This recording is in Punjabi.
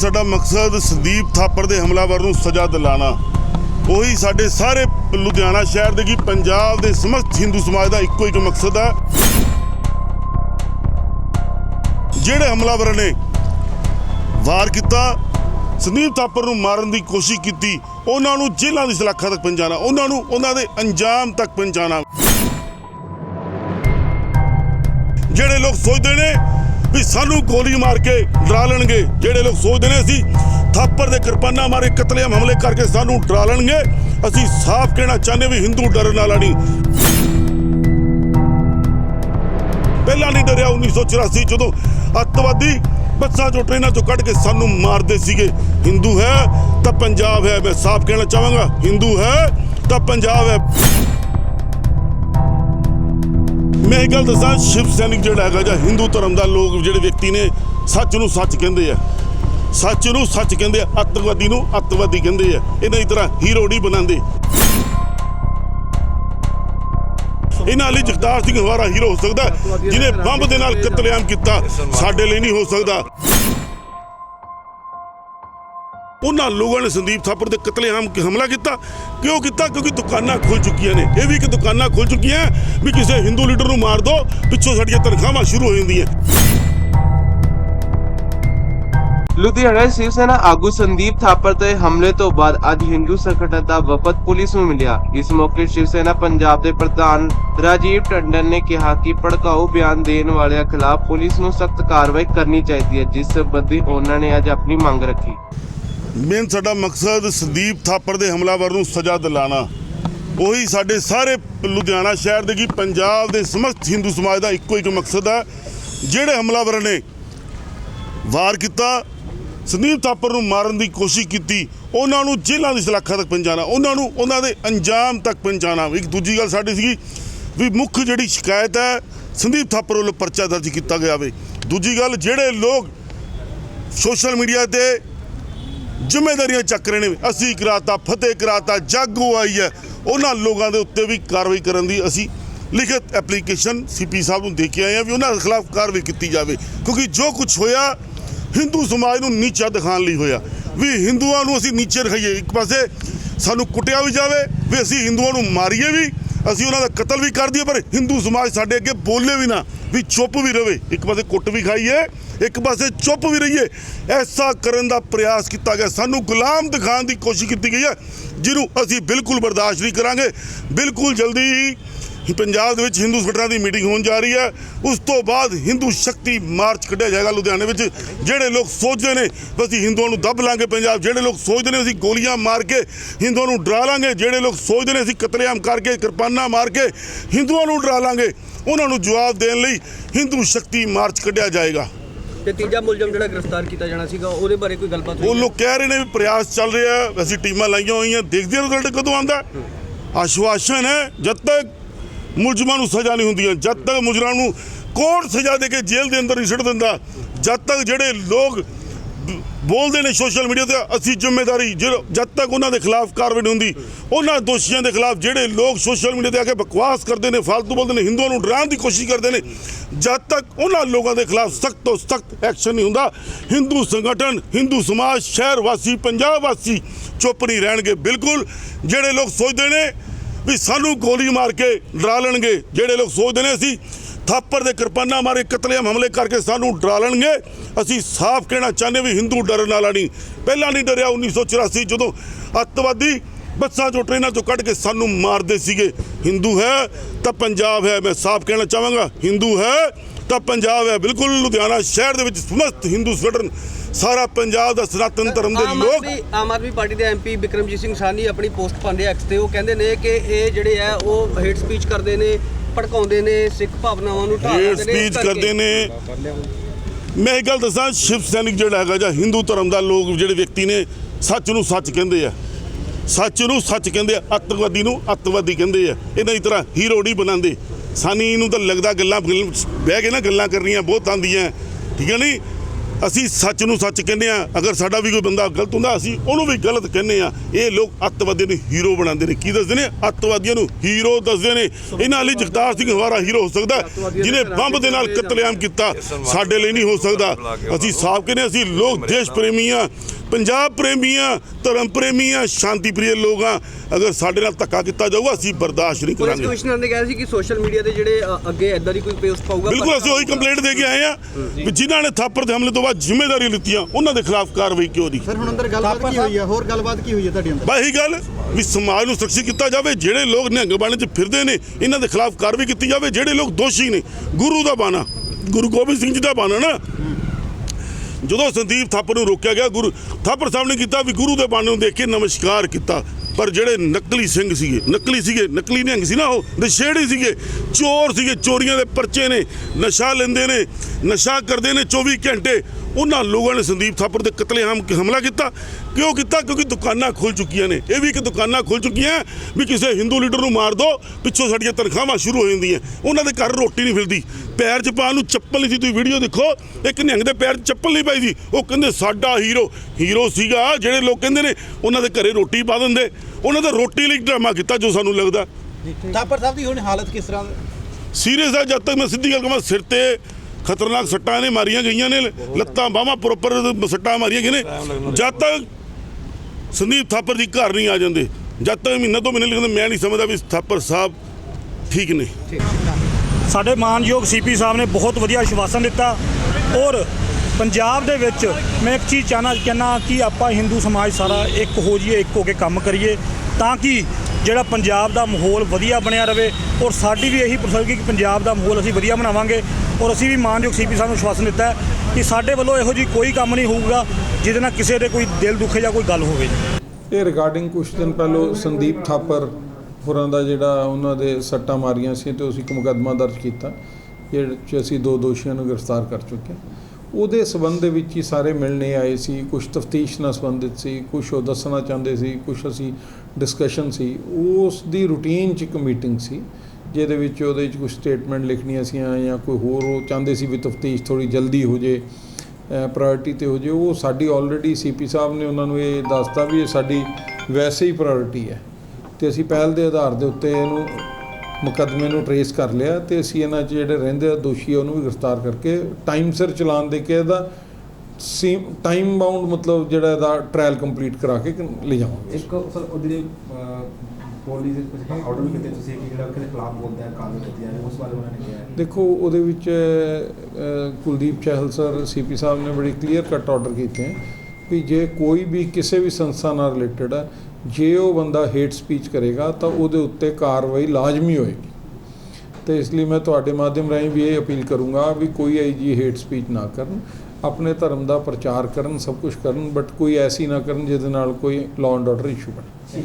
ਸਾਡਾ ਮਕਸਦ ਸੰਦੀਪ ਥਾਪਰ ਦੇ ਹਮਲਾਵਰ ਨੂੰ ਸਜ਼ਾ ਦਿਲਾਣਾ। ਉਹੀ ਸਾਡੇ ਸਾਰੇ ਲੁਧਿਆਣਾ ਸ਼ਹਿਰ ਦੇ ਕੀ ਪੰਜਾਬ ਦੇ ਸਮਸਤ ਹਿੰਦੂ ਸਮਾਜ ਦਾ ਇੱਕੋ ਇੱਕ ਮਕਸਦ ਹੈ ਜਿਹੜੇ ਹਮਲਾਵਰ ਨੇ ਵਾਰ ਕੀਤਾ, ਸੰਦੀਪ ਥਾਪਰ ਨੂੰ ਮਾਰਨ ਦੀ ਕੋਸ਼ਿਸ਼ ਕੀਤੀ, ਉਹਨਾਂ ਨੂੰ ਜੇਲ੍ਹਾਂ ਦੀ ਸਲਾਖਾਂ ਤੱਕ ਪਹੁੰਚਾਉਣਾ, ਉਹਨਾਂ ਨੂੰ ਉਹਨਾਂ ਦੇ ਅੰਜਾਮ ਤੱਕ ਪਹੁੰਚਾਉਣਾ। ਜਿਹੜੇ ਲੋਕ ਸੋਚਦੇ ਨੇ ਵੀ ਸਾਨੂੰ ਗੋਲੀ ਮਾਰ ਕੇ ਡਰਾ ਲੈਣਗੇ। ਜਿਹੜੇ ਲੋਕ ਸੋਚਦੇ ਨੇ ਅਸੀਂ ਥਾਪਰ ਦੇ ਕਿਰਪਾਨਾਂ ਮਾਰੇ, ਕਤਲੇਆਮ ਹਮਲੇ ਕਰਕੇ ਸਾਨੂੰ ਡਰਾ ਲੈਣਗੇ। ਅਸੀਂ ਸਾਫ਼ ਕਹਿਣਾ ਚਾਹੁੰਦੇ ਵੀ ਹਿੰਦੂ ਡਰਨ ਵਾਲਾ ਨਹੀਂ। ਪਹਿਲਾਂ ਨਹੀਂ ਡਰਿਆ 1984 ਜਦੋਂ ਅੱਤਵਾਦੀ ਬੱਸਾਂ ਚੋਂ ਟ੍ਰੇਨਾਂ ਚੋਂ ਕੱਢ ਕੇ ਸਾਨੂੰ ਮਾਰਦੇ ਸੀਗੇ। ਹਿੰਦੂ ਹੈ ਤਾਂ ਪੰਜਾਬ ਹੈ, ਮੈਂ ਸਾਫ਼ ਕਹਿਣਾ ਚਾਹਾਂਗਾ। ਹਿੰਦੂ ਹੈ ਤਾਂ ਪੰਜਾਬ ਹੈ। ਮੈਂ ਇਹ ਗੱਲ ਦੱਸਾਂ ਸ਼ਿਵ ਸੈਨਿਕ ਜਿਹੜਾ ਹੈਗਾ ਜਾਂ ਹਿੰਦੂ ਧਰਮ ਦਾ ਲੋਕ ਜਿਹੜੇ ਵਿਅਕਤੀ ਨੇ, ਸੱਚ ਨੂੰ ਸੱਚ ਕਹਿੰਦੇ ਆ। ਸੱਚ ਨੂੰ ਸੱਚ ਕਹਿੰਦੇ ਆ, ਅੱਤਵਾਦੀ ਨੂੰ ਅੱਤਵਾਦੀ ਕਹਿੰਦੇ ਆ। ਇਹਨਾਂ ਦੀ ਤਰ੍ਹਾਂ ਹੀਰੋ ਨਹੀਂ ਬਣਾਉਂਦੇ। ਇਹਨਾਂ ਲਈ ਜਗਦਾਰ ਸਿੰਘ ਹਵਾਰਾ ਹੀਰੋ ਹੋ ਸਕਦਾ, ਜਿਹਨੇ ਬੰਬ ਦੇ ਨਾਲ ਕਤਲੇਆਮ ਕੀਤਾ, ਸਾਡੇ ਲਈ ਨਹੀਂ ਹੋ ਸਕਦਾ। ਉਹਨਾਂ ਲੋਕਾਂ ਨੇ ਸੰਦੀਪ ਥਾਪਰ ਦੇ ਕਤਲੇਆਮ ਹਮਲਾ ਕੀਤਾ। ਕਿਉਂ ਕੀਤਾ? ਕਿਉਂਕਿ ਦੁਕਾਨਾਂ ਖੁੱਲ ਚੁੱਕੀਆਂ ਨੇ। ਇਹ ਵੀ ਕਿ ਦੁਕਾਨਾਂ ਖੁੱਲ ਚੁੱਕੀਆਂ ਵੀ ਕਿਸੇ ਹਿੰਦੂ ਲੀਡਰ ਨੂੰ ਮਾਰ ਦੋ, ਪਿੱਛੋਂ ਸਾਡੀਆਂ ਤਨਖਾਹਾਂ ਸ਼ੁਰੂ ਹੋ ਜਾਂਦੀਆਂ। ਲੁਧਿਆਣਾ ਸ਼ਿਵ ਸੈਨਾ ਆਗੂ ਸੰਦੀਪ ਥਾਪਰ ਤੇ ਹਮਲੇ ਤੋਂ ਬਾਅਦ ਅੱਜ ਹਿੰਦੂ ਸੰਗਠਨ ਦਾ ਵਫਦ ਪੁਲਿਸ ਨੂੰ ਮਿਲਿਆ। ਇਸ ਮੌਕੇ ਸ਼ਿਵ ਸੈਨਾ ਪੰਜਾਬ ਦੇ ਪ੍ਰਧਾਨ ਰਾਜੀਵ ਟੰਡਨ ਨੇ ਕਿਹਾ ਕਿ ਭੜਕਾਊ ਬਿਆਨ ਦੇਣ ਵਾਲਿਆਂ ਖਿਲਾਫ ਪੁਲਿਸ ਨੂੰ ਸਖਤ ਕਾਰਵਾਈ ਕਰਨੀ ਚਾਹੀਦੀ ਹੈ, ਜਿਸ ਸੰਬੰਧੀ ਉਹਨਾਂ ਨੇ ਅੱਜ ਆਪਣੀ ਮੰਗ ਰੱਖੀ। ਮੇਨ ਸਾਡਾ ਮਕਸਦ ਸੰਦੀਪ ਥਾਪਰ ਦੇ ਹਮਲਾਵਰ ਨੂੰ ਸਜ਼ਾ ਦਿਲਾਣਾ। ਉਹੀ ਸਾਡੇ ਸਾਰੇ ਲੁਧਿਆਣਾ ਸ਼ਹਿਰ ਦੇ ਕੀ ਪੰਜਾਬ ਦੇ ਸਮਸਤ ਹਿੰਦੂ ਸਮਾਜ ਦਾ ਇੱਕੋ ਇੱਕ ਮਕਸਦ ਹੈ ਜਿਹੜੇ ਹਮਲਾਵਰ ਨੇ ਵਾਰ ਕੀਤਾ, ਸੰਦੀਪ ਥਾਪਰ ਨੂੰ ਮਾਰਨ ਦੀ ਕੋਸ਼ਿਸ਼ ਕੀਤੀ, ਉਹਨਾਂ ਨੂੰ ਜੇਲ੍ਹਾਂ ਦੀ ਸਲਾਖਾਂ ਤੱਕ ਪਹੁੰਚਾਉਣਾ, ਉਹਨਾਂ ਨੂੰ ਉਹਨਾਂ ਦੇ ਅੰਜਾਮ ਤੱਕ ਪਹੁੰਚਾਉਣਾ। ਇੱਕ ਦੂਜੀ ਗੱਲ ਸਾਡੀ ਸੀਗੀ ਵੀ ਮੁੱਖ ਜਿਹੜੀ ਸ਼ਿਕਾਇਤ ਹੈ, ਸੰਦੀਪ ਥਾਪਰ ਵੱਲੋਂ ਪਰਚਾ ਦਰਜ ਕੀਤਾ ਗਿਆ ਵੇ। ਦੂਜੀ ਗੱਲ, ਜਿਹੜੇ ਲੋਕ ਸੋਸ਼ਲ ਮੀਡੀਆ ਤੇ ਜ਼ਿੰਮੇਵਾਰੀਆਂ ਚੱਕ ਰਹੇ ਨੇ। ਅਸੀਂ ਕਰਾਤਾ, ਫਤਿਹ ਕਰਾਤਾ, ਜਾਗੋ ਆਈ ਹੈ। ਉਹਨਾਂ ਲੋਕਾਂ ਦੇ ਉੱਤੇ ਵੀ ਕਾਰਵਾਈ ਕਰਨ ਦੀ ਅਸੀਂ ਲਿਖਤ ਐਪਲੀਕੇਸ਼ਨ ਸੀਪੀ ਸਾਹਿਬ ਨੂੰ ਦੇ ਕੇ ਆਏ ਆ ਵੀ ਉਹਨਾਂ ਦੇ ਖਿਲਾਫ ਕਾਰਵਾਈ ਕੀਤੀ ਜਾਵੇ। ਕਿਉਂਕਿ ਜੋ ਕੁਝ ਹੋਇਆ, ਹਿੰਦੂ ਸਮਾਜ ਨੂੰ ਨੀਚਾ ਦਿਖਾਉਣ ਲਈ ਹੋਇਆ। ਵੀ ਹਿੰਦੂਆਂ ਨੂੰ ਅਸੀਂ ਨੀਚੇ ਰਖਾਈਏ ਇੱਕ ਪਾਸੇ ਸਾਨੂੰ ਕੁੱਟਿਆ ਵੀ ਜਾਵੇ, ਵੀ ਅਸੀਂ ਹਿੰਦੂਆਂ ਨੂੰ ਮਾਰੀਏ ਵੀ, ਅਸੀਂ ਉਹਨਾਂ ਦਾ ਕਤਲ ਵੀ ਕਰ ਦਈਏ, ਪਰ ਹਿੰਦੂ ਸਮਾਜ ਸਾਡੇ ਅੱਗੇ ਬੋਲੇ ਵੀ ਨਾ। ਵੀ ਚੁੱਪ ਵੀ ਰਵੇ। ਇੱਕ ਪਾਸੇ ਕੁੱਟ ਵੀ ਖਾਈਏ, ਇੱਕ ਪਾਸੇ ਚੁੱਪ ਵੀ ਰਹੀਏ। ਐਸਾ ਕਰਨ ਦਾ ਪ੍ਰਯਾਸ ਕੀਤਾ ਗਿਆ। ਸਾਨੂੰ ਗੁਲਾਮ ਦਿਖਾਉਣ ਦੀ ਕੋਸ਼ਿਸ਼ ਕੀਤੀ ਗਈ ਹੈ, ਜਿਹਨੂੰ ਅਸੀਂ ਬਿਲਕੁਲ ਬਰਦਾਸ਼ਤ ਨਹੀਂ ਕਰਾਂਗੇ। ਬਿਲਕੁਲ ਜਲਦੀ ਹੀ ਪੰਜਾਬ ਦੇ ਵਿੱਚ ਹਿੰਦੂ ਸੰਗਠਨਾਂ ਦੀ ਮੀਟਿੰਗ ਹੋਣ ਜਾ ਰਹੀ ਹੈ। ਉਸ ਤੋਂ ਬਾਅਦ ਹਿੰਦੂ ਸ਼ਕਤੀ ਮਾਰਚ ਕੱਢਿਆ ਜਾਏਗਾ ਲੁਧਿਆਣੇ ਵਿੱਚ। ਜਿਹੜੇ ਲੋਕ ਸੋਚਦੇ ਨੇ ਅਸੀਂ ਹਿੰਦੂਆਂ ਨੂੰ ਦੱਬ ਲਾਂਗੇ ਪੰਜਾਬ, ਜਿਹੜੇ ਲੋਕ ਸੋਚਦੇ ਨੇ, ਅਸੀਂ ਗੋਲੀਆਂ ਮਾਰ ਕੇ ਹਿੰਦੂਆਂ ਨੂੰ ਡਰਾ ਲਾਂਗੇ। ਜਿਹੜੇ ਲੋਕ ਸੋਚਦੇ ਨੇ, ਅਸੀਂ ਕਤਲੇਆਮ ਕਰਕੇ, ਕਿਰਪਾਨਾਂ ਮਾਰ ਕੇ ਹਿੰਦੂਆਂ ਨੂੰ ਡਰਾ ਲਾਂਗੇ। ਉਹਨਾਂ ਨੂੰ ਜਵਾਬ ਦੇਣ ਲਈ ਹਿੰਦੂ ਸ਼ਕਤੀ ਮਾਰਚ ਕੱਢਿਆ ਜਾਏਗਾ। ਤੇ ਤੀਜਾ ਮੁਲਜ਼ਮ ਜਿਹੜਾ ਗ੍ਰਿਫਤਾਰ ਕੀਤਾ ਜਾਣਾ ਸੀਗਾ ਉਹਦੇ ਬਾਰੇ ਕੋਈ ਗੱਲਬਾਤ ਉਹ ਹੋਈ? ਲੋਕ ਕਹਿ ਰਹੇ ਨੇ ਵੀ ਪ੍ਰਯਾਸ ਚੱਲ ਰਿਹਾ ਹੈ, ਅਸੀਂ ਟੀਮਾਂ ਲਾਈਆਂ ਹੋਈਆਂ ਦੇਖਦੇ ਹਾਂ ਰਿਜ਼ਲਟ ਕਦੋਂ ਆਉਂਦਾ ਆਸ਼ਵਾਸਨ ਹੈ ਜਦ ਤੱਕ ਮੁਲਜ਼ਮਾਂ ਨੂੰ ਸਜ਼ਾ ਨਹੀਂ ਹੁੰਦੀਆਂ ਜਦ ਤੱਕ ਮੁਜਰਮਾਂ ਨੂੰ ਕੋਰਟ ਸਜ਼ਾ ਦੇ ਕੇ ਜੇਲ੍ਹ ਦੇ ਅੰਦਰ ਨਹੀਂ ਛੱਡ ਦਿੰਦਾ ਜਦ ਤੱਕ ਜਿਹੜੇ ਲੋਕ ਬੋਲਦੇ ਨੇ ਸੋਸ਼ਲ ਮੀਡੀਆ ਤੇ, ਅਸੀਂ ਜ਼ਿੰਮੇਵਾਰੀ ਜਦੋਂ- ਜਦ ਤੱਕ ਉਹਨਾਂ ਦੇ ਖਿਲਾਫ ਕਾਰਵਾਈ ਨਹੀਂ ਹੁੰਦੀ, ਉਹਨਾਂ ਦੋਸ਼ੀਆਂ ਦੇ ਖਿਲਾਫ ਜਿਹੜੇ ਲੋਕ ਸੋਸ਼ਲ ਮੀਡੀਆ ਤੇ ਆ ਕੇ ਬਕਵਾਸ ਕਰਦੇ ਨੇ ਫालतू ਬੋਲਦੇ ਨੇ, ਹਿੰਦੂਆਂ ਨੂੰ ਡਰਾਉਣ ਦੀ ਕੋਸ਼ਿਸ਼ ਕਰਦੇ ਨੇ, ਜਦ ਤੱਕ ਉਹਨਾਂ ਲੋਕਾਂ ਦੇ ਖਿਲਾਫ ਸਖਤ ਤੋਂ ਸਖਤ ਐਕਸ਼ਨ ਨਹੀਂ ਹੁੰਦਾ, ਹਿੰਦੂ ਸੰਗਠਨ, ਹਿੰਦੂ ਸਮਾਜ, ਸ਼ਹਿਰ ਵਾਸੀ, ਪੰਜਾਬ ਵਾਸੀ ਚੁੱਪ ਨਹੀਂ ਰਹਿਣਗੇ, ਬਿਲਕੁਲ ਜਿਹੜੇ ਲੋਕ ਸੋਚਦੇ ਨੇ ਵੀ ਸਾਨੂੰ ਗੋਲੀ ਮਾਰ ਕੇ ਡਰਾ ਲੈਣਗੇ, ਜਿਹੜੇ ਲੋਕ ਸੋਚਦੇ ਨੇ ਅਸੀਂ ਥਾਪਰ ਦੇ ਕਿਰਪਾਨਾਂ ਮਾਰੇ ਕਤਲੇਆਮ ਹਮਲੇ ਕਰਕੇ ਸਾਨੂੰ ਡਰਾ ਲੈਣਗੇ। ਅਸੀਂ ਸਾਫ਼ ਕਹਿਣਾ ਚਾਹੁੰਦੇ ਵੀ ਹਿੰਦੂ ਡਰਨ ਵਾਲਾ ਨਹੀਂ। ਪਹਿਲਾਂ ਨਹੀਂ ਡਰਿਆ 1984 ਜਦੋਂ ਅੱਤਵਾਦੀ ਬੱਸਾਂ ਚੋਂ ਟ੍ਰੇਨਾਂ ਚੋਂ ਕੱਢ ਕੇ ਸਾਨੂੰ ਮਾਰਦੇ ਸੀਗੇ। ਹਿੰਦੂ ਹੈ ਤਾਂ ਪੰਜਾਬ ਹੈ ਮੈਂ ਸਾਫ਼ ਕਹਿਣਾ ਚਾਹਾਂਗਾ। ਹਿੰਦੂ ਹੈ ਤਾਂ ਪੰਜਾਬ ਹੈ। ਬਿਲਕੁਲ ਲੁਧਿਆਣਾ ਸ਼ਹਿਰ ਦੇ ਵਿੱਚ ਸਮਸਤ ਹਿੰਦੂ ਸੰਗਠਨ ਸਾਰਾ ਪੰਜਾਬ ਦਾ ਸਨਾਤਨ ਧਰਮ ਦੇ ਲੋਕ ਆਮ ਆਦਮੀ ਪਾਰਟੀ ਦੇ ਐਮਪੀ ਬਿਕਰਮਜੀਤ ਸਿੰਘ ਸਾਨੀ ਆਪਣੀ ਪੋਸਟ ਪਾਉਂਦੇ ਐਕਸ ਤੇ। ਉਹ ਕਹਿੰਦੇ ਨੇ ਕਿ ਇਹ ਜਿਹੜੇ ਆ ਉਹ ਹੇਟ ਸਪੀਚ ਕਰਦੇ ਨੇ ਭੜਕਾਉਂਦੇ ਨੇ ਸਿੱਖ ਭਾਵਨਾਵਾਂ ਨੂੰ ਢਾਹ ਹੇਟ ਦਿੰਦੇ ਨੇ ਇਸ ਸਪੀਚ ਕਰਕੇ। ਕਰਦੇ ਨੇ। ਮੈਂ ਇਹ ਗੱਲ ਦੱਸਾਂ ਸ਼ਿਵ ਸੈਨਿਕ ਜਿਹੜਾ ਹੈਗਾ ਜਾਂ ਹਿੰਦੂ ਧਰਮ ਦਾ ਲੋਕ ਜਿਹੜੇ ਵਿਅਕਤੀ ਨੇ ਸੱਚ ਨੂੰ ਸੱਚ ਕਹਿੰਦੇ ਆ। ਸੱਚ ਨੂੰ ਸੱਚ ਕਹਿੰਦੇ ਆ ਅੱਤਵਾਦੀ ਨੂੰ ਅੱਤਵਾਦੀ ਕਹਿੰਦੇ ਆ। ਇਹਨਾਂ ਦੀ ਤਰ੍ਹਾਂ ਹੀਰੋ ਨਹੀਂ ਬਣਾਉਂਦੇ। ਸਾਨੀ ਨੂੰ ਤਾਂ ਲੱਗਦਾ ਗੱਲਾਂ ਗੱਲਾਂ- ਬਹਿ ਕੇ ਨਾ ਗੱਲਾਂ ਕਰਨੀਆਂ ਬਹੁਤ ਆਉਂਦੀਆਂ। ਠੀਕ ਹੈ ਨਹੀਂ ਅਸੀਂ ਸੱਚ ਨੂੰ ਸੱਚ ਕਹਿੰਦੇ ਆ ਅਗਰ ਸਾਡਾ ਵੀ ਕੋਈ ਬੰਦਾ ਗਲਤ ਹੁੰਦਾ, ਅਸੀਂ ਉਹਨੂੰ ਵੀ ਗਲਤ ਕਹਿੰਦੇ ਆ ਇਹ ਲੋਕ ਅੱਤਵਾਦੀਆਂ ਨੂੰ ਹੀਰੋ ਬਣਾਉਂਦੇ ਨੇ। ਕੀ ਦੱਸਦੇ ਨੇ? ਅੱਤਵਾਦੀਆਂ ਨੂੰ ਹੀਰੋ ਦੱਸਦੇ ਨੇ। ਇਹਨਾਂ ਲਈ ਜਗਤਾਰ ਸਿੰਘ ਹਵਾਰਾ ਹੀਰੋ ਹੋ ਸਕਦਾ ਜਿਹਨੇ ਬੰਬ ਦੇ ਨਾਲ ਕਤਲੇਆਮ ਕੀਤਾ। ਸਾਡੇ ਲਈ ਨਹੀਂ ਹੋ ਸਕਦਾ। ਅਸੀਂ ਸਾਫ਼ ਕਹਿੰਦੇ ਅਸੀਂ ਲੋਕ ਦੇਸ਼ ਪ੍ਰੇਮੀ ਆ ਪੰਜਾਬ ਪ੍ਰੇਮੀ ਆ ਧਰਮ ਪ੍ਰੇਮੀ ਆ ਸ਼ਾਂਤੀ ਪ੍ਰਿਯ ਲੋਕ ਅਗਰ ਸਾਡੇ ਨਾਲ ਧੱਕਾ ਕੀਤਾ ਜਾਊਗਾ ਅਸੀਂ ਬਰਦਾਸ਼ਤ ਨਹੀਂ ਪੁਲਿਸ ਕਰਾਂਗੇ। ਕਮਿਸ਼ਨਰ ਨੇ ਕਿਹਾ ਸੀ ਕਿ ਸੋਸ਼ਲ ਮੀਡੀਆ ਤੇ ਜਿਹੜੇ ਅੱਗੇ ਇਦਾਂ ਦੀ ਕੋਈ ਪੋਸਟ ਪਾਊਗਾ ਬਿਲਕੁਲ ਅਸੀਂ ਉਹੀ ਕੰਪਲੇਂਟ ਦੇ ਕੇ ਆਏ ਆ ਵੀ ਜਿਨ੍ਹਾਂ ਨੇ ਥਾਪਰ ਦੇ ਹਮਲੇ ਤੋਂ ਬਾਅਦ ਜ਼ਿੰਮੇਵਾਰੀ ਲਿੱਤੀਆਂ ਉਹਨਾਂ ਦੇ ਖਿਲਾਫ ਕਾਰਵਾਈ ਕਿਉਂ ਨਹੀਂ? ਸਰ ਹੁਣ ਅੰਦਰ ਗੱਲਬਾਤ ਕੀ ਹੋਈ ਹੈ? ਹੋਰ ਗੱਲਬਾਤ ਕੀ ਹੋਈ ਹੈ ਤੁਹਾਡੇ ਅੰਦਰ? ਬਸ ਇਹੀ ਗੱਲ ਵੀ ਸਮਾਜ ਨੂੰ ਸੁਰੱਖਿਅਤ ਕੀਤਾ ਜਾਵੇ ਜਿਹੜੇ ਲੋਕ ਨਿਹੰਗ ਬਾਣੇ 'ਚ ਫਿਰਦੇ ਨੇ ਇਹਨਾਂ ਦੇ ਖਿਲਾਫ ਕਾਰਵਾਈ ਕੀਤੀ ਜਾਵੇ ਜਿਹੜੇ ਲੋਕ ਦੋਸ਼ੀ ਨੇ ਗੁਰੂ ਦਾ ਬਾਣਾ ਗੁਰੂ ਗੋਬਿੰਦ ਸਿੰਘ ਜੀ ਦਾ ਬਾਣਾ ਨਾ ਜਦੋਂ ਸੰਦੀਪ ਥਾਪਰ ਨੂੰ ਰੋਕਿਆ ਗਿਆ, ਗੁਰੂ ਥਾਪਰ ਸਾਹਿਬ ਨੇ ਕੀਤਾ, ਵੀ ਗੁਰੂ ਦੇ ਬਾਣੇ ਨੂੰ ਦੇਖ ਕੇ ਨਮਸਕਾਰ ਕੀਤਾ। ਪਰ ਜਿਹੜੇ ਨਕਲੀ ਸਿੰਘ ਸੀਗੇ, ਨਕਲੀ ਸੀਗੇ, ਨਕਲੀ ਨਿਹੰਗ ਸੀ ਨਾ ਉਹ ਨਸ਼ੇੜੀ ਸੀਗੇ, ਚੋਰ ਸੀਗੇ, ਚੋਰੀਆਂ ਦੇ ਪਰਚੇ ਨੇ, ਨਸ਼ਾ ਲੈਂਦੇ ਨੇ, ਨਸ਼ਾ ਕਰਦੇ ਨੇ 24 ਘੰਟੇ। ਉਹਨਾਂ ਲੋਕਾਂ ਨੇ ਸੰਦੀਪ ਥਾਪਰ ਦੇ ਕਤਲੇਆਮ ਹਮਲਾ ਕੀਤਾ। ਕਿਉਂ ਕੀਤਾ? ਕਿਉਂਕਿ ਦੁਕਾਨਾਂ ਖੁੱਲ ਚੁੱਕੀਆਂ ਨੇ। ਇਹ ਵੀ ਇੱਕ ਦੁਕਾਨਾਂ ਖੁੱਲ ਚੁੱਕੀਆਂ ਵੀ ਕਿਸੇ ਹਿੰਦੂ ਲੀਡਰ ਨੂੰ ਮਾਰ ਦੋ ਪਿੱਛੋਂ ਸਾਡੀਆਂ ਤਨਖਾਹਾਂ ਸ਼ੁਰੂ ਹੋ ਜਾਂਦੀਆਂ। ਉਹਨਾਂ ਦੇ ਘਰ ਰੋਟੀ ਨਹੀਂ ਮਿਲਦੀ। ਪੈਰ 'ਚ ਪਾਉਣ ਨੂੰ ਚੱਪਲ ਨਹੀਂ ਸੀ। ਤੁਸੀਂ ਵੀਡੀਓ ਦੇਖੋ ਇੱਕ ਨਿਹੰਗ ਦੇ ਪੈਰ 'ਚ ਚੱਪਲ ਨਹੀਂ ਪਾਈ ਸੀ। ਉਹ ਕਹਿੰਦੇ ਸਾਡਾ ਹੀਰੋ ਹੀਰੋ ਸੀਗਾ। ਜਿਹੜੇ ਲੋਕ ਕਹਿੰਦੇ ਨੇ ਉਹਨਾਂ ਦੇ ਘਰੇ ਰੋਟੀ ਪਾ ਦਿੰਦੇ। ਉਹਨਾਂ ਦਾ ਰੋਟੀ ਲਈ ਡਰਾਮਾ ਕੀਤਾ ਜੋ ਸਾਨੂੰ ਲੱਗਦਾ। ਥਾਪਰ ਸਾਹਿਬ ਦੀ ਹੁਣ ਹਾਲਤ ਕਿਸ ਤਰ੍ਹਾਂ? ਸੀਰੀਅਸ ਹੈ। ਜਦ ਤੱਕ ਮੈਂ ਸਿੱਧੀ ਗੱਲ ਕਹਾਂ ਸਿਰ ਤੇ ਖਤਰਨਾਕ ਸੱਟਾਂ ਇਹਨੇ ਮਾਰੀਆਂ ਗਈਆਂ ਨੇ, ਲੱਤਾਂ ਬਾਹਾਂ ਪ੍ਰੋਪਰ ਸੱਟਾਂ ਮਾਰੀਆਂ ਗਈਆਂ ਨੇ। ਜਦ ਤੱਕ ਸੰਦੀਪ ਥਾਪਰ ਜੀ ਘਰ ਨਹੀਂ ਆ ਜਾਂਦੇ, ਜਦ ਤੱਕ ਮਹੀਨਾ ਤੋਂ ਮਹੀਨੇ ਲਿਖਦੇ ਮੈਂ ਨਹੀਂ ਸਮਝਦਾ ਵੀ ਥਾਪਰ ਸਾਹਿਬ ਠੀਕ ਨੇ। ਸਾਡੇ ਮਾਨਯੋਗ ਸੀਪੀ ਸਾਹਿਬ ਨੇ ਬਹੁਤ ਵਧੀਆ ਆਸ਼ਵਾਸਨ ਦਿੱਤਾ ਔਰ ਪੰਜਾਬ ਦੇ ਵਿੱਚ ਮੈਂ ਇੱਕ ਚੀਜ਼ ਚਾਹਨਾ ਕਹਿਣਾ ਕਿ ਆਪਾਂ ਹਿੰਦੂ ਸਮਾਜ ਸਾਰਾ ਇੱਕ ਹੋ ਜਾਈਏ, ਇੱਕ ਹੋ ਕੇ ਕੰਮ ਕਰੀਏ ਤਾਂ ਕਿ ਜਿਹੜਾ ਪੰਜਾਬ ਦਾ ਮਾਹੌਲ ਵਧੀਆ ਬਣਿਆ ਰਵੇ ਔਰ ਸਾਡੀ ਵੀ ਇਹੀ ਪ੍ਰਸੰਗੀ ਕਿ ਪੰਜਾਬ ਦਾ ਮਾਹੌਲ ਅਸੀਂ ਵਧੀਆ ਬਣਾਵਾਂਗੇ ਔਰ ਅਸੀਂ ਵੀ ਮਾਨਯੋਗ ਸੀਪੀ ਸਾਹਿਬ ਨੂੰ ਵਿਸ਼ਵਾਸ ਦਿੱਤਾ ਹੈ ਕਿ ਸਾਡੇ ਵੱਲੋਂ ਇਹੋ ਜਿਹੀ ਕੋਈ ਕੰਮ ਨਹੀਂ ਹੋਊਗਾ ਜਿਹਦੇ ਨਾਲ ਕਿਸੇ ਦੇ ਕੋਈ ਦਿਲ ਦੁਖੇ ਜਾਂ ਕੋਈ ਗੱਲ ਹੋਵੇ। ਇਹ ਰਿਗਾਰਡਿੰਗ ਕੁਝ ਦਿਨ ਪਹਿਲੋਂ ਸੰਦੀਪ ਥਾਪਰ ਹੋਰਾਂ ਦਾ ਜਿਹੜਾ ਉਹਨਾਂ ਦੇ ਸੱਟਾਂ ਮਾਰੀਆਂ ਸੀ ਤੇ ਅਸੀਂ ਇੱਕ ਮੁਕੱਦਮਾ ਦਰਜ ਕੀਤਾ ਜਿਹੜੇ ਅਸੀਂ ਦੋ ਦੋਸ਼ੀਆਂ ਨੂੰ ਗ੍ਰਿਫਤਾਰ ਕਰ ਚੁੱਕੇ ਉਹਦੇ ਸਬੰਧ ਦੇ ਵਿੱਚ ਹੀ ਸਾਰੇ ਮਿਲਣੇ ਆਏ ਸੀ ਕੁਝ ਤਫਤੀਸ਼ ਨਾਲ ਸੰਬੰਧਿਤ ਸੀ ਕੁਝ ਉਹ ਦੱਸਣਾ ਚਾਹੁੰਦੇ ਸੀ ਕੁਝ ਅਸੀਂ ਡਿਸਕਸ਼ਨ ਸੀ। ਉਸ ਦੀ ਰੂਟੀਨ 'ਚ ਇੱਕ ਮੀਟਿੰਗ ਸੀ। ਜਿਹਦੇ ਵਿੱਚ ਉਹਦੇ 'ਚ ਕੁਝ ਸਟੇਟਮੈਂਟ ਲਿਖਣੀਆਂ ਸੀ ਜਾਂ ਕੋਈ ਹੋਰ ਉਹ ਚਾਹੁੰਦੇ ਸੀ ਵੀ ਤਫਤੀਸ਼ ਥੋੜੀ ਜਲਦੀ ਹੋ ਜੇ ਪ੍ਰਾਇੋਰਟੀ ਤੇ ਹੋ ਜੇ, ਉਹ ਸਾਡੀ ਆਲਰੇਡੀ ਸੀਪੀ ਸਾਹਿਬ ਨੇ ਉਹਨਾਂ ਨੂੰ ਇਹ ਦੱਸਤਾ ਵੀ ਇਹ ਸਾਡੀ ਵੈਸੇ ਹੀ ਪ੍ਰਾਇੋਰਟੀ ਹੈ। ਤੇ ਅਸੀਂ ਪਹਿਲ ਦੇ ਆਧਾਰ ਦੇ ਉੱਤੇ ਇਹਨੂੰ ਮੁਕੱਦਮੇ ਨੂੰ ਟਰੇਸ ਕਰ ਲਿਆ ਤੇ ਅਸੀਂ ਇਹਨਾਂ 'ਚ ਜਿਹੜੇ ਰਹਿੰਦੇ ਆ ਦੋਸ਼ੀ ਆ ਉਹਨੂੰ ਵੀ ਗ੍ਰਿਫਤਾਰ ਕਰਕੇ ਟਾਈਮ ਸਿਰ ਚਲਾਨ ਦੇ ਕੇ ਇਹਦਾ ਸੀਮ ਟਾਈਮ ਬਾਉਂਡ ਮਤਲਬ ਜਿਹੜਾ ਇਹਦਾ ਟ੍ਰਾਇਲ ਕੰਪਲੀਟ ਕਰਾ ਕੇ ਲੈ ਜਾਵਾਂਗੇ ਇੱਕ ਸਰ, ਉਹਦੇ ਪੋਲਿਸ ਦੇ ਕੁਝ ਆਰਡਰ ਵੀ ਕੀਤੇ ਤੁਸੀਂ ਕਿ ਜਿਹੜਾ ਕਿਹਦੇ ਖਿਲਾਫ ਬੋਲਦਾ ਹੈ ਕਾਨੂੰਨ ਕੀਤੀਆਂ ਨੇ ਉਸ ਬਾਰੇ ਉਹਨਾਂ ਨੇ ਕਿਹਾ ਦੇਖੋ, ਉਹਦੇ ਵਿੱਚ ਕੁਲਦੀਪ ਚਹਿਲ ਸਰ ਸੀਪੀ ਸਾਹਿਬ ਨੇ ਬੜੀ ਕਲੀਅਰ ਕੱਟ ਆਰਡਰ ਕੀਤੇ ਹੈ ਵੀ ਜੇ ਕੋਈ ਵੀ ਕਿਸੇ ਵੀ ਸੰਸਥਾ ਨਾਲ ਰਿਲੇਟਡ ਹੈ, ਜੇ ਉਹ ਬੰਦਾ ਹੇਟ ਸਪੀਚ ਕਰੇਗਾ, ਤਾਂ ਉਹਦੇ ਉੱਤੇ ਕਾਰਵਾਈ ਲਾਜ਼ਮੀ ਹੋਏਗੀ। ਤੇ ਇਸ ਲਈ ਮੈਂ ਤੁਹਾਡੇ ਮਾਧਿਅਮ ਰਾਹੀਂ ਵੀ ਇਹ ਅਪੀਲ ਕਰੂੰਗਾ ਵੀ ਕੋਈ ਐ ਜੀ ਹੇਟ ਸਪੀਚ ਨਾ ਕਰਨ, ਆਪਣੇ ਧਰਮ ਦਾ ਪ੍ਰਚਾਰ ਕਰਨ, ਸਭ ਕੁਝ ਕਰਨ ਬਟ ਕੋਈ ਐਸੀ ਨਾ ਕਰਨ ਜਿਹਦੇ ਨਾਲ ਕੋਈ ਲਾਅ ਐਂਡ ਆਰਡਰ ਇਸ਼ੂ ਬਣੇ।